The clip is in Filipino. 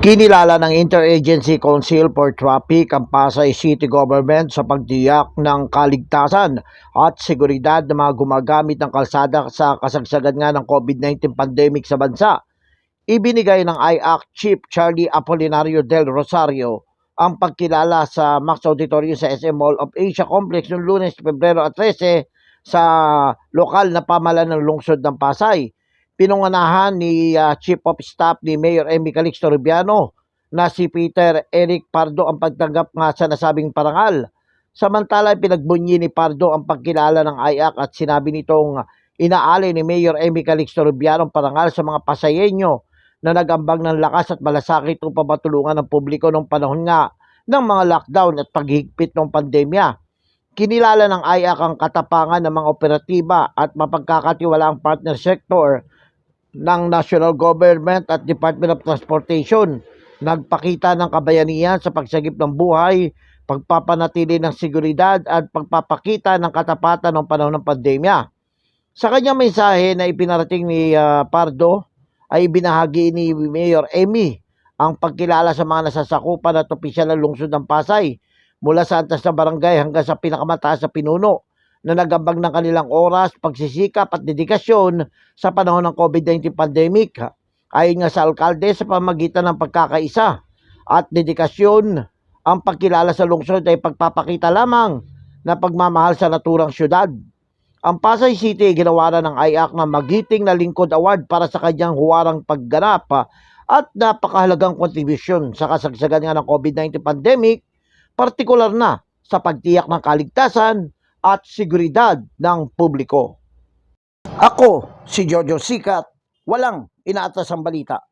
Kinilala ng Interagency Council for Traffic ang Pasay City Government sa pagtiyak ng kaligtasan at seguridad ng mga gumagamit ng kalsada sa kasagsagan nga ng COVID-19 pandemic sa bansa. Ibinigay ng IAC Chief Charlie Apolinario del Rosario ang pagkilala sa Max Auditorium sa SM Mall of Asia Complex noong lunes, Pebrero at 13 sa lokal na pamalan ng lungsod ng Pasay pinunganahan ni ah, Chief of Staff ni Mayor Emmy Calixto Rubiano na si Peter Eric Pardo ang pagtanggap nga sa nasabing parangal. Samantala, pinagbunyi ni Pardo ang pagkilala ng IAC at sinabi nitong inaali ni Mayor Emmy Calixto Rubiano ang parangal sa mga pasayenyo na nagambag ng lakas at malasakit upang matulungan ng publiko noong panahon nga ng mga lockdown at paghigpit ng pandemya. Kinilala ng IAC ang katapangan ng mga operatiba at mapagkakatiwalaang partner sector ng national government at Department of Transportation. Nagpakita ng kabayanihan sa pagsagip ng buhay, pagpapanatili ng seguridad at pagpapakita ng katapatan ng panahon ng pandemya. Sa kanyang mensahe na ipinarating ni ah, Pardo ay binahagi ni Mayor Emmy ang pagkilala sa mga nasasakupan at opisyal ng lungsod ng Pasay mula sa antas na barangay hanggang sa pinakamataas na pinuno na nagambag ng kanilang oras, pagsisikap at dedikasyon sa panahon ng COVID-19 pandemic. Ayon nga sa alkalde sa pamagitan ng pagkakaisa at dedikasyon, ang pagkilala sa lungsod ay pagpapakita lamang na pagmamahal sa naturang syudad. Ang Pasay City ay ginawa ng IAC na magiting na lingkod award para sa kanyang huwarang pagganap at napakahalagang kontribusyon sa kasagsagan nga ng COVID-19 pandemic, partikular na sa pagtiyak ng kaligtasan at seguridad ng publiko. Ako, si Jojo Sikat, walang inaatas ang balita.